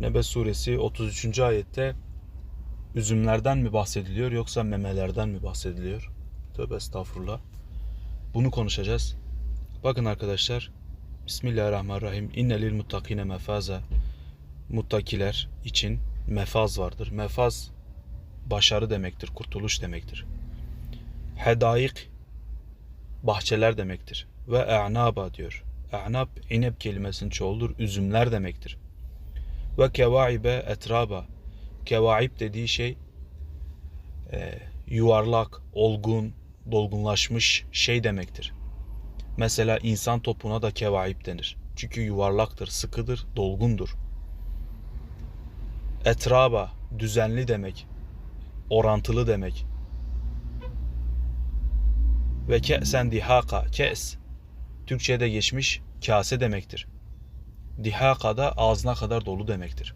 Nebe suresi 33. ayette üzümlerden mi bahsediliyor yoksa memelerden mi bahsediliyor? Tövbe estağfurullah. Bunu konuşacağız. Bakın arkadaşlar. Bismillahirrahmanirrahim. İnne lil muttakine mefaza. Muttakiler için mefaz vardır. Mefaz başarı demektir, kurtuluş demektir. Hedaik bahçeler demektir. Ve e'naba diyor. E'nab inep kelimesinin çoğuldur. Üzümler demektir. Ve kevaibe etraba. Kevaib dediği şey e, yuvarlak, olgun, dolgunlaşmış şey demektir. Mesela insan topuna da kevaib denir. Çünkü yuvarlaktır, sıkıdır, dolgundur. Etraba, düzenli demek, orantılı demek. Ve ke'sen dihaka, ke's, Türkçe'de geçmiş kase demektir. Dihaka da ağzına kadar dolu demektir.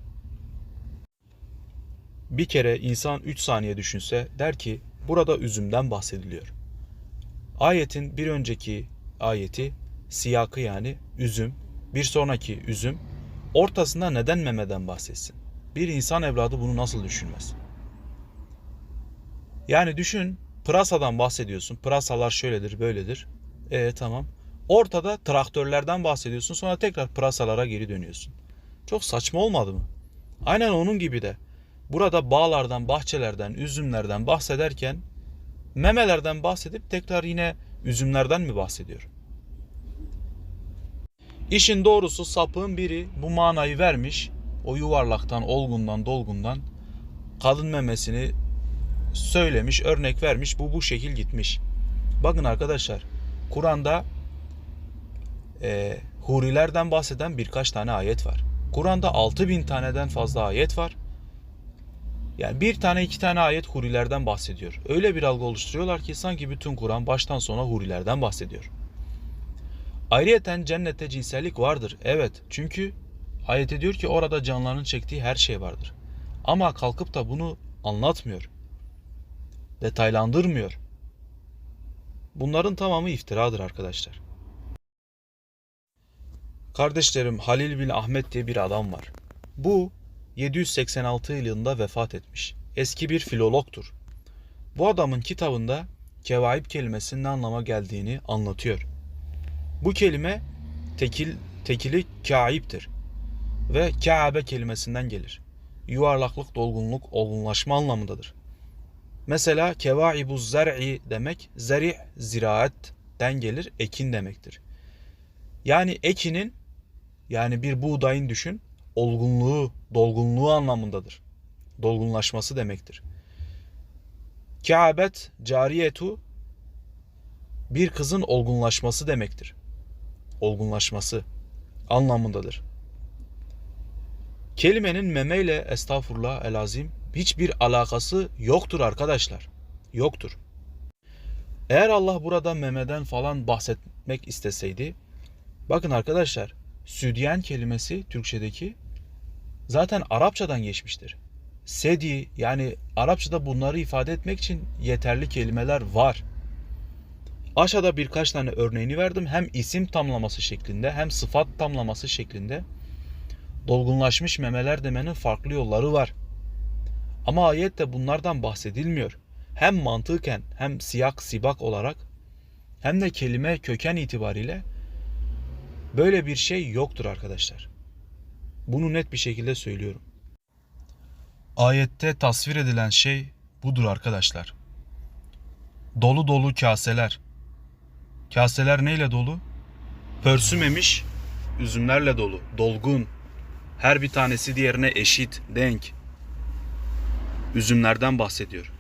Bir kere insan 3 saniye düşünse der ki burada üzümden bahsediliyor. Ayetin bir önceki ayeti siyakı yani üzüm, bir sonraki üzüm, ortasında neden memeden bahsetsin? Bir insan evladı bunu nasıl düşünmez? Yani düşün pırasadan bahsediyorsun. Pırasalar şöyledir böyledir. E tamam. Ortada traktörlerden bahsediyorsun sonra tekrar pırasalara geri dönüyorsun. Çok saçma olmadı mı? Aynen onun gibi de. Burada bağlardan, bahçelerden, üzümlerden bahsederken memelerden bahsedip tekrar yine üzümlerden mi bahsediyor? İşin doğrusu sapığın biri bu manayı vermiş. O yuvarlaktan, olgundan, dolgundan kadın memesini söylemiş, örnek vermiş. Bu bu şekil gitmiş. Bakın arkadaşlar, Kur'an'da e, hurilerden bahseden birkaç tane ayet var. Kur'an'da 6000 taneden fazla ayet var. Yani bir tane iki tane ayet hurilerden bahsediyor. Öyle bir algı oluşturuyorlar ki sanki bütün Kur'an baştan sona hurilerden bahsediyor. Ayrıyeten cennette cinsellik vardır. Evet çünkü ayet diyor ki orada canlıların çektiği her şey vardır. Ama kalkıp da bunu anlatmıyor. Detaylandırmıyor. Bunların tamamı iftiradır arkadaşlar. Kardeşlerim Halil bin Ahmet diye bir adam var. Bu 786 yılında vefat etmiş. Eski bir filologtur. Bu adamın kitabında kevaib kelimesinin ne anlama geldiğini anlatıyor. Bu kelime tekil, tekili kaibdir ve kaabe kelimesinden gelir. Yuvarlaklık, dolgunluk, olgunlaşma anlamındadır. Mesela kevaibu zer'i demek zeri ziraatten gelir, ekin demektir. Yani ekinin yani bir buğdayın düşün olgunluğu, dolgunluğu anlamındadır. Dolgunlaşması demektir. Kâbet cariyetu bir kızın olgunlaşması demektir. Olgunlaşması anlamındadır. Kelimenin meme ile estağfurullah elazim hiçbir alakası yoktur arkadaşlar. Yoktur. Eğer Allah burada memeden falan bahsetmek isteseydi bakın arkadaşlar südyen kelimesi Türkçedeki zaten Arapçadan geçmiştir. Sedi yani Arapçada bunları ifade etmek için yeterli kelimeler var. Aşağıda birkaç tane örneğini verdim. Hem isim tamlaması şeklinde hem sıfat tamlaması şeklinde. Dolgunlaşmış memeler demenin farklı yolları var. Ama ayette bunlardan bahsedilmiyor. Hem mantıken hem siyak sibak olarak hem de kelime köken itibariyle böyle bir şey yoktur arkadaşlar. Bunu net bir şekilde söylüyorum. Ayette tasvir edilen şey budur arkadaşlar. Dolu dolu kaseler. Kaseler neyle dolu? Pörsümemiş üzümlerle dolu, dolgun. Her bir tanesi diğerine eşit, denk. Üzümlerden bahsediyor.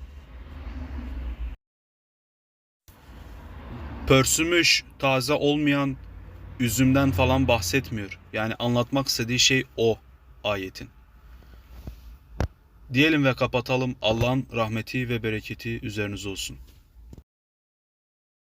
Pörsümüş, taze olmayan üzümden falan bahsetmiyor. Yani anlatmak istediği şey o ayetin. Diyelim ve kapatalım. Allah'ın rahmeti ve bereketi üzerinize olsun.